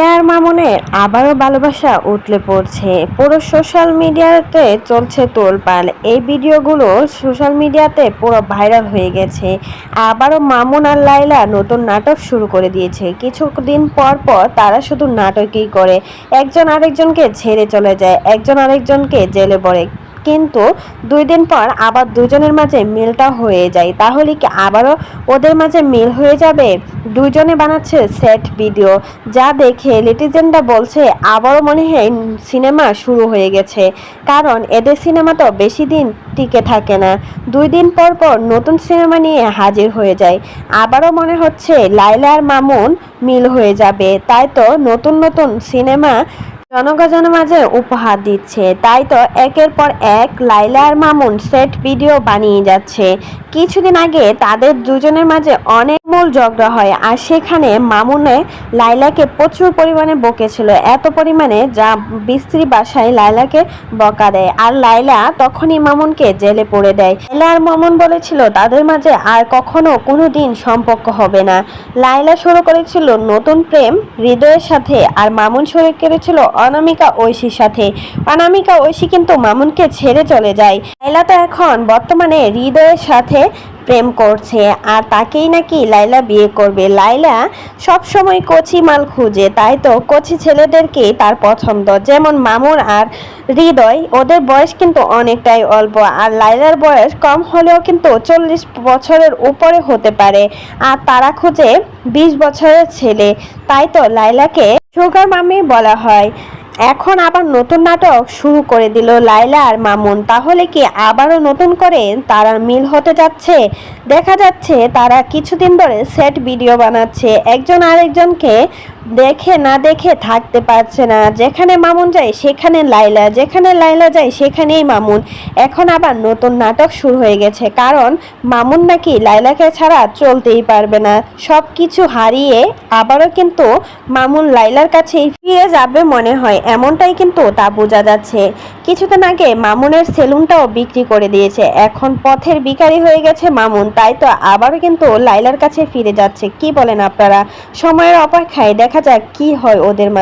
লাইলা আর মামুনের আবারও ভালোবাসা উতলে পড়ছে। পুরো সোশ্যাল মিডিয়াতে চলছে তোলপাল এই ভিডিওগুলো সোশ্যাল মিডিয়াতে পুরো ভাইরাল হয়ে গেছে। আবারও মামুন আর লাইলা নতুন নাটক শুরু করে দিয়েছে। কিছুদিন পর পর তারা শুধু নাটকই করে। একজন আরেকজনকে ছেড়ে চলে যায়, একজন আরেকজনকে জেলে পড়ে। কিন্তু দুই দিন পর আবার দুজনের মাঝে মিলটা হয়ে যায়। তাহলে কি আবারও ওদের মাঝে মিল হয়ে যাবে? দুজনে বানাচ্ছে সেট ভিডিও, যা দেখে লিটিজেনটা বলছে, আবারও মনে হয় সিনেমা শুরু হয়ে গেছে। কারণ এদের সিনেমা তো বেশি দিন টিকে থাকে না। দুই দিন পর পর নতুন সিনেমা নিয়ে হাজির হয়ে যায়। আবারও মনে হচ্ছে লাইলা আর মামুন মিল হয়ে যাবে। তাই তো নতুন নতুন সিনেমা জনগণের মাঝে উপহার দিচ্ছে। তাই তো একের পর এক লাইলার মামুন সেট ভিডিও বানিয়ে যাচ্ছে। কিছুদিন আগে তাদের দুজনের মাঝে অনেক মূল ঝগড়া হয়, আর সেখানে মামুনে লাইলাকে প্রচুর পরিমাণে বকেছিল। এত পরিমাণে যা বিস্ত্রী বাসায় লাইলাকে বকা দেয়। আর লাইলা তখনই মামুনকে জেলে পড়ে দেয়। লাইলা আর মামুন বলেছিল, তাদের মাঝে আর কখনো কোনো দিন সম্পর্ক হবে না। লাইলা শুরু করেছিল নতুন প্রেম, হৃদয়ের সাথে, আর মামুন শুরু করেছিল অনামিকা ঐশীর সাথে। অনামিকা ঐশী কিন্তু মামুনকে ছেড়ে চলে যায়। লাইলা তো এখন বর্তমানে হৃদয়ের সাথে প্রেম করছে আর তাকেই নাকি লাইলা বিয়ে করবে। লাইলা সব সময় কচি মাল খুঁজে, তাই তো কচি ছেলেদেরকেই তার পছন্দ। যেমন মামুন আর হৃদয়, ওদের বয়স কিন্তু অনেকটাই অল্প আর লাইলার বয়স কম হলেও কিন্তু চল্লিশ বছরের উপরে হতে পারে আর তারা খুঁজে বিশ বছরের ছেলে। তাই তো লাইলাকে সুগার মামি বলা হয়। এখন আবার নতুন নাটক শুরু করে দিল লাইলা আর মামুন। তাহলে কি আবারও নতুন করে তারা মিল হতে যাচ্ছে? দেখা যাচ্ছে তারা কিছুদিন ধরে সেট ভিডিও বানাচ্ছে। একজন আরেকজনকে দেখে না দেখে থাকতে পারছে না। যেখানে মামুন যায়, সেখানে লাইলা যেখানে লাইলা যায়, সেখানেই মামুন। এখন আবার নতুন নাটক শুরু হয়ে গেছে। কারণ মামুন নাকি লাইলাকে ছাড়া চলতেই পারবে না। সব কিছু হারিয়ে আবারও কিন্তু মামুন লাইলার কাছেই ফিরে যাবে মনে হয়। এমনটাই কিন্তু তা বোঝা যাচ্ছে। কিছুদিন আগে মামুনের সেলুনটাও বিক্রি করে দিয়েছে। এখন পথের বিকারি হয়ে গেছে মামুন। তাই তো আবারও কিন্তু লাইলার কাছে ফিরে যাচ্ছে। কি বলেন আপনারা? সময়ের অপেক্ষায় দেখা যাক কি হয় ওদের মাঝে।